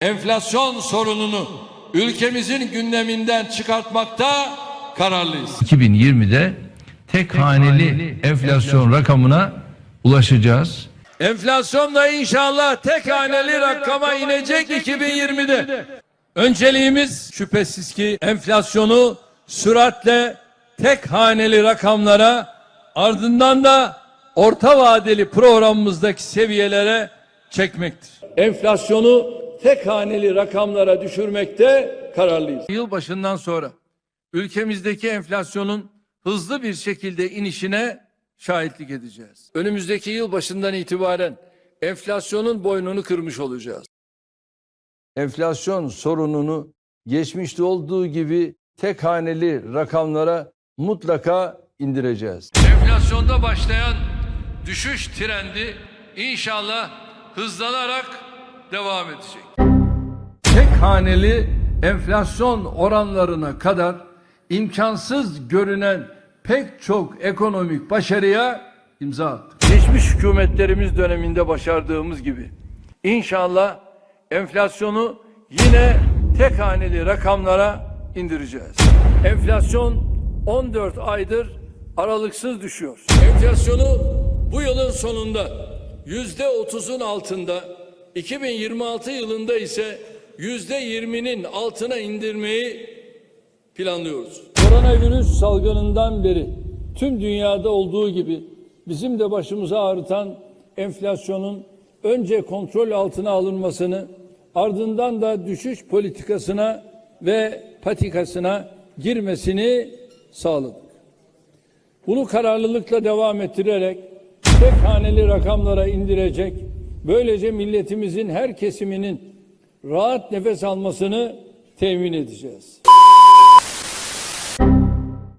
Enflasyon sorununu ülkemizin gündeminden çıkartmakta kararlıyız. 2020'de tek haneli enflasyon rakamına ulaşacağız. Enflasyon da inşallah tek haneli rakama inecek 2020'de. Önceliğimiz şüphesiz ki enflasyonu süratle tek haneli rakamlara ardından da orta vadeli programımızdaki seviyelere çekmektir. Enflasyonu tek haneli rakamlara düşürmekte kararlıyız. Yılbaşından sonra ülkemizdeki enflasyonun hızlı bir şekilde inişine şahitlik edeceğiz. Önümüzdeki yıl başından itibaren enflasyonun boynunu kırmış olacağız. Enflasyon sorununu geçmişte olduğu gibi tek haneli rakamlara mutlaka indireceğiz. Enflasyonda başlayan düşüş trendi inşallah hızlanarak devam edecek. Tek haneli enflasyon oranlarına kadar imkansız görünen pek çok ekonomik başarıya imza attık. Geçmiş hükümetlerimiz döneminde başardığımız gibi inşallah enflasyonu yine tek haneli rakamlara indireceğiz. Enflasyon 14 aydır aralıksız düşüyor. Enflasyonu bu yılın sonunda yüzde otuzun altında, 2026 yılında ise yüzde yirminin altına indirmeyi planlıyoruz. Koronavirüs salgınından beri tüm dünyada olduğu gibi bizim de başımıza ağrıtan enflasyonun önce kontrol altına alınmasını ardından da düşüş politikasına ve patikasına girmesini sağladık. Bunu kararlılıkla devam ettirerek tek haneli rakamlara indirecek, böylece milletimizin her kesiminin rahat nefes almasını temin edeceğiz.